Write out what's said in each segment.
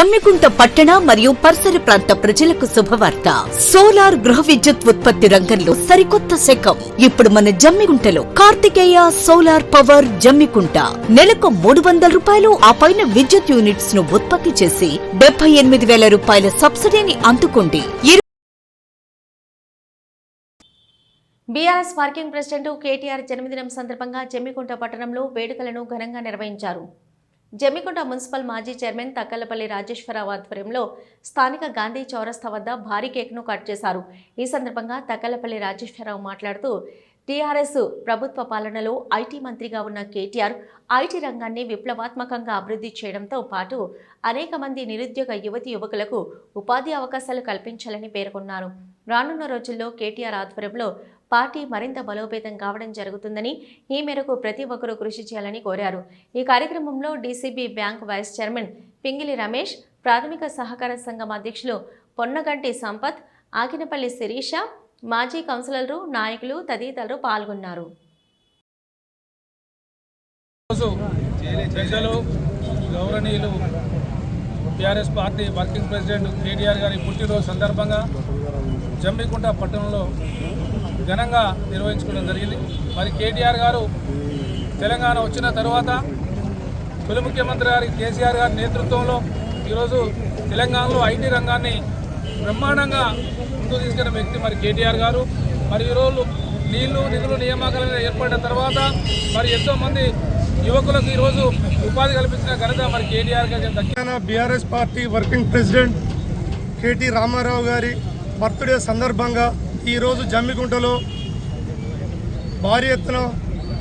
జమ్మికుంట పట్టణ మరియు పరిసర ప్రాంత ప్రజలకు శుభవార్త. సోలార్ గృహ విద్యుత్ ఉత్పత్తి రంగంలో సరికొత్త శకం. ఇప్పుడు మన జమ్మికుంటలో కార్తికేయ సోలార్ పవర్ జమ్మికుంట. నెలకు మూడు వందల రూపాయలు ఆ పైన విద్యుత్ యూనిట్స్ను ఉత్పత్తి చేసి డెబ్బై ఎనిమిది వేల రూపాయల సబ్సిడీని అందుకోండి. బీఆర్ఎస్ వర్కింగ్ ప్రెసిడెంట్ కేటీఆర్ జన్మదినం సందర్భంగా జమ్మికుంట పట్టణంలో వేడుకలను ఘనంగా నిర్వహించారు. జమ్మికుంట మున్సిపల్ మాజీ చైర్మన్ తక్కలపల్లి రాజేశ్వరరావు ఆధ్వర్యంలో స్థానిక గాంధీ చౌరస్తా వద్ద భారీ కేక్ను కట్ చేశారు. ఈ సందర్భంగా తక్కలపల్లి రాజేశ్వరరావు మాట్లాడుతూ టీఆర్ఎస్ ప్రభుత్వ పాలనలో ఐటీ మంత్రిగా ఉన్న కేటీఆర్ ఐటీ రంగాన్ని విప్లవాత్మకంగా అభివృద్ధి చేయడంతో పాటు అనేక మంది నిరుద్యోగ యువతి యువకులకు ఉపాధి అవకాశాలు కల్పించాలని పేర్కొన్నారు. రానున్న రోజుల్లో కేటీఆర్ ఆధ్వర్యంలో పార్టీ మరింత బలోపేతం కావడం జరుగుతుందని ఈ మేరకు ప్రతి ఒక్కరూ కృషి చేయాలని కోరారు. ఈ కార్యక్రమంలో DCB bank vice chairman Pingili Ramesh ప్రాథమిక సహకార సంఘం అధ్యక్షులు పొన్నగంటి సంపత్ ఆకినపల్లి శిరీష మాజీ కౌన్సిలర్లు నాయకులు తదితరులు పాల్గొన్నారు. గౌరవనీయులు TRS party working president KTR గారి పుట్టినరోజు సందర్భంగా జమ్మికుంట పట్టణంలో ఘనంగా నిర్వహించుకోవడం జరిగింది మరి కేటీఆర్ గారు తెలంగాణ వచ్చిన తర్వాత తొలి ముఖ్యమంత్రి గారి కేసీఆర్ గారి నేతృత్వంలో ఈరోజు తెలంగాణలో ఐటీ రంగాన్ని బ్రహ్మాండంగా ముందుకు తీసుకున్న వ్యక్తి మరి కేటీఆర్ గారు మరి ఈరోజు నీళ్ళు నిధులు నియామకాలు ఏర్పడిన తర్వాత మరి ఎంతోమంది యువకులకు ఈరోజు ఉపాధి కల్పించిన ఘనత మరి కేటీఆర్ గారి దక్కింది. BRS party working president KT Rama Rao గారి బర్త్డే సందర్భంగా ఈరోజు జమ్మికుంటలో భారీ ఎత్తున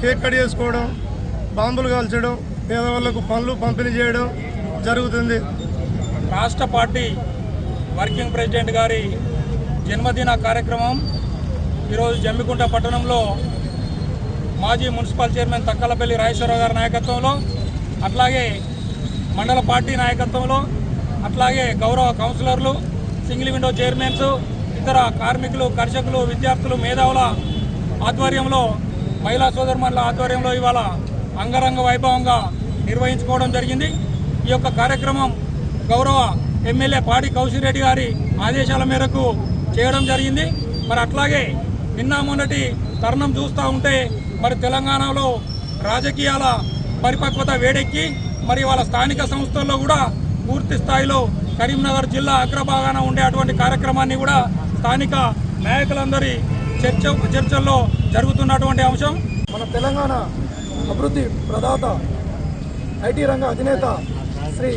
కేక్ కట్ చేసుకోవడం బాంబులు కాల్చడం పేదవాళ్ళకు పనులు పంపిణీ చేయడం జరుగుతుంది. రాష్ట్ర పార్టీ వర్కింగ్ ప్రెసిడెంట్ గారి జన్మదిన కార్యక్రమం ఈరోజు జమ్మికుంట పట్టణంలో మాజీ మున్సిపల్ చైర్మన్ తక్కలపల్లి రాజేశ్వరరావు గారి నాయకత్వంలో అట్లాగే మండల పార్టీ నాయకత్వంలో అట్లాగే గౌరవ కౌన్సిలర్లు సింగిల్ విండో చైర్మన్స్ ఇతర కార్మికులు కర్షకులు విద్యార్థులు మేధావుల ఆధ్వర్యంలో మహిళా సోదరుమణుల ఆధ్వర్యంలో ఇవాళ అంగరంగ వైభవంగా నిర్వహించుకోవడం జరిగింది. ఈ యొక్క కార్యక్రమం గౌరవ ఎమ్మెల్యే పాడి కౌశిరెడ్డి గారి ఆదేశాల మేరకు చేయడం జరిగింది. మరి అట్లాగే నిన్న మొన్నటి తరుణం చూస్తూ ఉంటే మరి తెలంగాణలో రాజకీయాల పరిపక్వత వేడెక్కి మరి వాళ్ళ స్థానిక సంస్థల్లో కూడా పూర్తి స్థాయిలో కరీంనగర్ జిల్లా అగ్రభాగాన ఉండే అటువంటి కార్యక్రమాన్ని కూడా స్థానిక నాయకులందరి చర్చ చర్చల్లో జరుగుతున్నటువంటి అంశం. మన తెలంగాణ అభివృద్ధి ప్రదాత ఐటీ రంగ అధినేత శ్రీ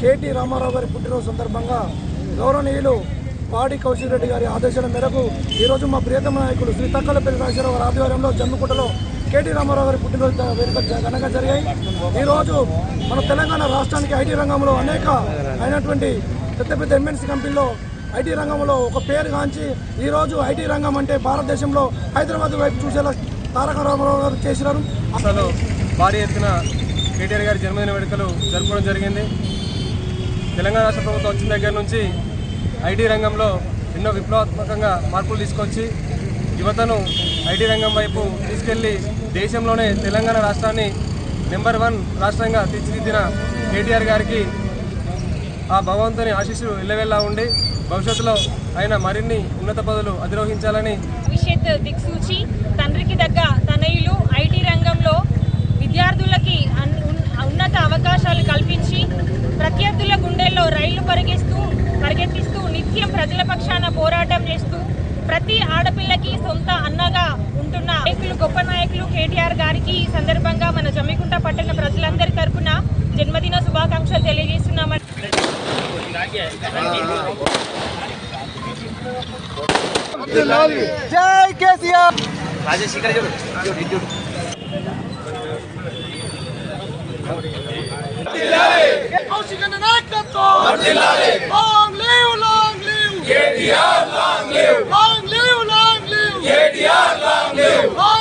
కేటీ రామారావు గారి పుట్టినరోజు సందర్భంగా గౌరవనీయులు పాడి కౌశిక్ రెడ్డి గారి ఆదేశాల మేరకు ఈరోజు మా ప్రియతమ నాయకులు శ్రీ తక్కలపల్లి రాజశేఖర గారి ఆధ్వర్యంలో జమ్మికుంటలో కేటీ రామారావు గారి పుట్టినరోజు వేడుకలు ఘనంగా జరిగాయి. ఈరోజు మన తెలంగాణ రాష్ట్రానికి ఐటీ రంగంలో అనేక అయినటువంటి పెద్ద పెద్ద ఎంఎన్సీ కంపెనీలో ఐటీ రంగంలో ఒక పేరు గాంచి ఈరోజు ఐటీ రంగం అంటే భారతదేశంలో హైదరాబాద్ వైపు చూసేలా తారక రామారావు గారు చేసినారు. అసలు భారీ ఎత్తున కేటీఆర్ గారి జన్మదిన వేడుకలు జరుపుకోవడం జరిగింది. తెలంగాణ రాష్ట్ర ప్రభుత్వం వచ్చిన దగ్గర నుంచి ఐటీ రంగంలో ఎన్నో విప్లవాత్మకంగా మార్పులు తీసుకొచ్చి యువతను ఐటీ రంగం వైపు తీసుకెళ్ళి దేశంలోనే తెలంగాణ రాష్ట్రాన్ని నెంబర్ వన్ రాష్ట్రంగా తీర్చిదిద్దిన కేటీఆర్ గారికి ఆ భగవంతుని ఆశీస్సులు ఇళ్ళవెల్లా ఉండి భవిష్యత్తులో ఆయన మరిన్ని ఉన్నత పదవులు అధిరోహించాలని భవిష్యత్ దిక్సూచి తండ్రికి దగ్గ తనయులు ఐటీ రంగంలో విద్యార్థులకి ఉన్నత అవకాశాలు కల్పించి ప్రత్యర్థుల గుండెల్లో రైళ్ళు పరిగెస్తూ పరిగెత్తిస్తూ నిత్యం ప్రజల పక్షాన పోరాటం చేస్తూ ప్రతి ఆడపిల్లకి సొంత అన్నగా ఉంటున్న నాయకులు గొప్ప నాయకులు కేటీఆర్ గారికి ఈ సందర్భంగా మన జమ్మికుంట పట్టణ ప్రజలందరి తరపున జన్మదిన శుభాకాంక్షలు తెలియజేస్తున్నామని Long live, long live! KTR, long live! Long live, long live! KTR, long live! Long